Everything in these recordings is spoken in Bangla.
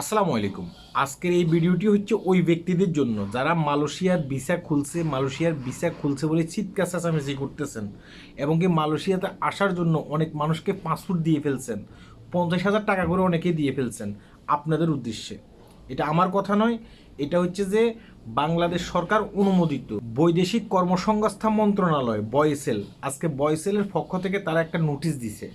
আসসালামু আলাইকুম। আজকের এই ভিডিওটি হচ্ছে ওই ব্যক্তিদের জন্য যারা মালয়েশিয়ার ভিসা খুলছে, মালয়েশিয়ার ভিসা খুলছে বলে চিৎকার চেঁচামেচি করতেছেন এবং কি মালয়েশিয়াতে আসার জন্য অনেক মানুষকে পাসপোর্ট দিয়ে ফেলছেন, পঞ্চাশ হাজার টাকা করে অনেকে দিয়ে ফেলছেন আপনাদের উদ্দেশ্যে। এটা আমার কথা নয়, এটা হচ্ছে যে বাংলাদেশ সরকার অনুমোদিত বৈদেশিক কর্মসংস্থান মন্ত্রণালয় বয়সেল, আজকে বয়সেলের পক্ষ থেকে তারা একটা নোটিশ দিছে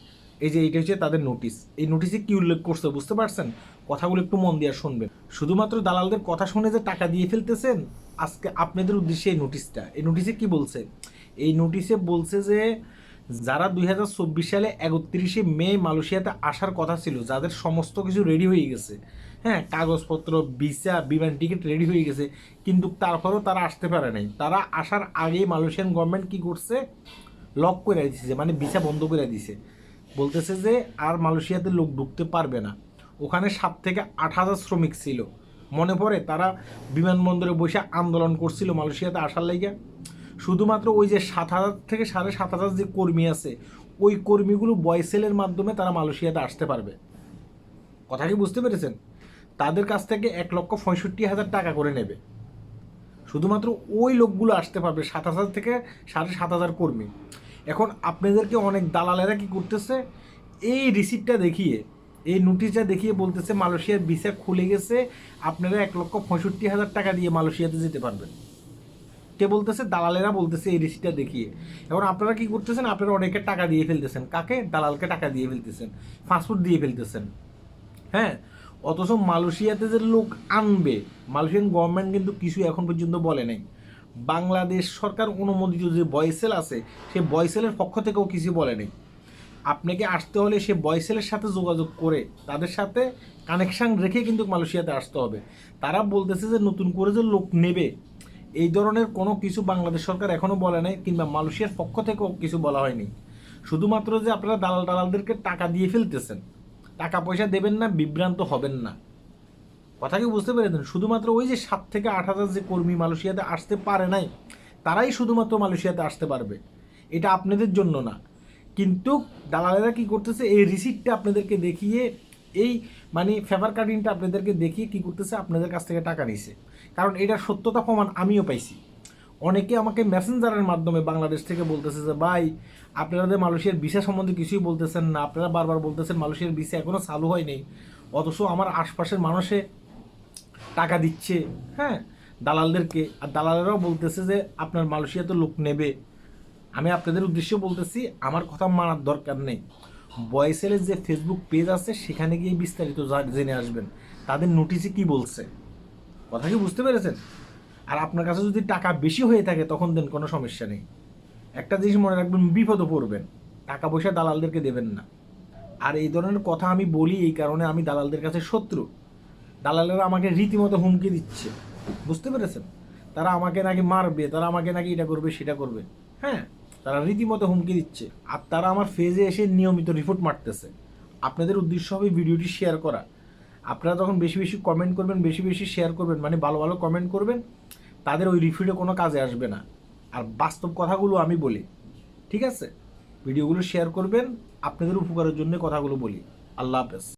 এই যে এইটা হচ্ছে তাদের নোটিশ এই নোটিশে কি উল্লেখ করছে বুঝতে পারছেন? কথাগুলো একটু মন দিয়ে শুনবেন। শুধুমাত্র দালালদের কথা শুনে যে টাকা দিয়ে ফেলতেছেন, আজকে আপনাদের উদ্দেশ্যে এই নোটিশটা এই নোটিশে কি বলছে? এই নোটিশে বলছে যে যারা দুই হাজার চব্বিশ সালে একত্রিশে মে মালয়েশিয়াতে আসার কথা ছিল, যাদের সমস্ত কিছু রেডি হয়ে গেছে হ্যাঁ কাগজপত্র, ভিসা, বিমান টিকিট রেডি হয়ে গেছে, কিন্তু তারপরেও তারা আসতে পারে নাই। তারা আসার আগেই মালয়েশিয়ান গভর্নমেন্ট কি করছে? লক করে দিছে মানে ভিসা বন্ধ করে দিছে। বলতেছে যে আর মালয়েশিয়াতে লোক ঢুকতে পারবে না। ওখানে সাত থেকে আট হাজার শ্রমিক ছিল। মনে পড়ে তারা বিমানবন্দরে বসে আন্দোলন করছিল মালয়েশিয়াতে আসার লাইগা। শুধুমাত্র ওই যে সাত হাজার থেকে সাড়ে সাত হাজার যে কর্মী আছে, ওই কর্মীগুলো বয়সেলের মাধ্যমে তারা মালয়েশিয়াতে আসতে পারবে। কথা কি বুঝতে পেরেছেন? তাদের কাছ থেকে এক লক্ষ পঁয়ষট্টি হাজার টাকা করে নেবে। শুধুমাত্র ওই লোকগুলো আসতে পারবে সাত হাজার থেকে সাড়ে সাত হাজার কর্মী। এখন আপনাদেরকে অনেক দালালেরা কি করতেছে? এই রিসিপ্টটা দেখিয়ে, এই নোটিশটা দেখিয়ে বলতেছে মালয়েশিয়ার ভিসা খুলে গেছে, আপনারা এক লক্ষ পঁয়ষট্টি হাজার টাকা দিয়ে মালয়েশিয়াতে যেতে পারবেন। কে বলতেছে? দালালেরা বলতেছে এই রিসিপ্টটা দেখিয়ে। এখন আপনারা কি করতেছেন? আপনারা অনেকে টাকা দিয়ে ফেলতেছেন। কাকে? দালালকে টাকা দিয়ে ফেলতেছেন। ফাস্টফুড দিয়ে ফেলতেছেন। হ্যাঁ? অথচ মালয়েশিয়াতে যে লোক আনবে, মালয়েশিয়ান গভর্নমেন্ট কিন্তু কিছু এখন পর্যন্ত বলে নাই। বাংলাদেশ সরকার অনুমোদিত যে বয়সেল আছে সেই বয়সেলের পক্ষ থেকেও কিছু বলে নেই আপনাকে আসতে হলে সে বয়সেলের সাথে যোগাযোগ করে, তাদের সাথে কানেকশান রেখে কিন্তু মালয়েশিয়াতে আসতে হবে। তারা বলতেছে যে নতুন করে যে লোক নেবে, এই ধরনের কোনো কিছু বাংলাদেশ সরকার এখনও বলে নাই, কিংবা মালয়েশিয়ার পক্ষ থেকেও কিছু বলা হয়নি। শুধুমাত্র যে আপনারা দালাল দালালদেরকে টাকা দিয়ে ফেলতেছেন, টাকা পয়সা দেবেন না, বিভ্রান্ত হবেন না। কথা কি বুঝতে পেরেছেন? শুধুমাত্র ওই যে সাত থেকে আট হাজার যে কর্মী মালয়েশিয়াতে আসতে পারে নাই, তারাই শুধুমাত্র মালয়েশিয়াতে আসতে পারবে। এটা আপনাদের জন্য না। কিন্তু দালালেরা কি করতেছে? এই রিসিপ্টটা আপনাদেরকে দেখিয়ে, এই মানে ফেভার কার্ডিংটা আপনাদেরকে দেখিয়ে কি করতেছে? আপনাদের কাছ থেকে টাকা নিছে। কারণ এটার সত্যতা প্রমাণ আমিও পাইছি। অনেকে আমাকে মেসেঞ্জারের মাধ্যমে বাংলাদেশ থেকে বলতেছে যে, ভাই, আপনারা মালয়েশিয়ার ভিসা সম্বন্ধে কিছুই বলতেছেন না, আপনারা বারবার বলতেছেন মালয়েশিয়ার ভিসা এখনও চালু হয়নি। অথচ আমার আশপাশের মানুষে টাকা দিচ্ছে হ্যাঁ? দালালদেরকে। আর দালালেরাও বলতেছে যে, আপনার মালয়েশিয়া তো লোক নেবে। আমি আপনাদের উদ্দেশ্যে বলতেছি, আমার কথা মানার দরকার নেই। বয়েসেলের যে ফেসবুক পেজ আছে, সেখানে গিয়ে বিস্তারিত জেনে আসবেন। তাদের নোটিশে কি বলছে? কথা কি বুঝতে পেরেছেন? আর আপনার কাছে যদি টাকা বেশি হয়ে থাকে, তখন দেন কোনো সমস্যা নেই। একটা জিনিস মনে রাখবেন, বিপদে পড়বেন। টাকা পয়সা দালালদেরকে দেবেন না। আর এই ধরনের কথা আমি বলি এই কারণে আমি দালালদের কাছে শত্রু। দালালেরা আমাকে রীতিমতো হুমকি দিচ্ছে। বুঝতে পেরেছেন? তারা আমাকে নাকি মারবে, তারা আমাকে নাকি এটা করবে, সেটা করবে। হ্যাঁ তারা রীতিমতো হুমকি দিচ্ছে। আর তারা আমার ফেজে এসে নিয়মিত রিপোর্ট মারতেছে। আপনাদের উদ্দেশ্য হবে ভিডিওটি শেয়ার করা। আপনারা যখন বেশি বেশি কমেন্ট করবেন, বেশি বেশি শেয়ার করবেন মানে ভালো ভালো কমেন্ট করবেন, তাদের ওই রিফিটে কোনো কাজে আসবে না। আর বাস্তব কথাগুলো আমি বলি, ঠিক আছে? ভিডিওগুলো শেয়ার করবেন, আপনাদের উপকারের জন্য কথাগুলো বলি। আল্লাহ হাফেজ।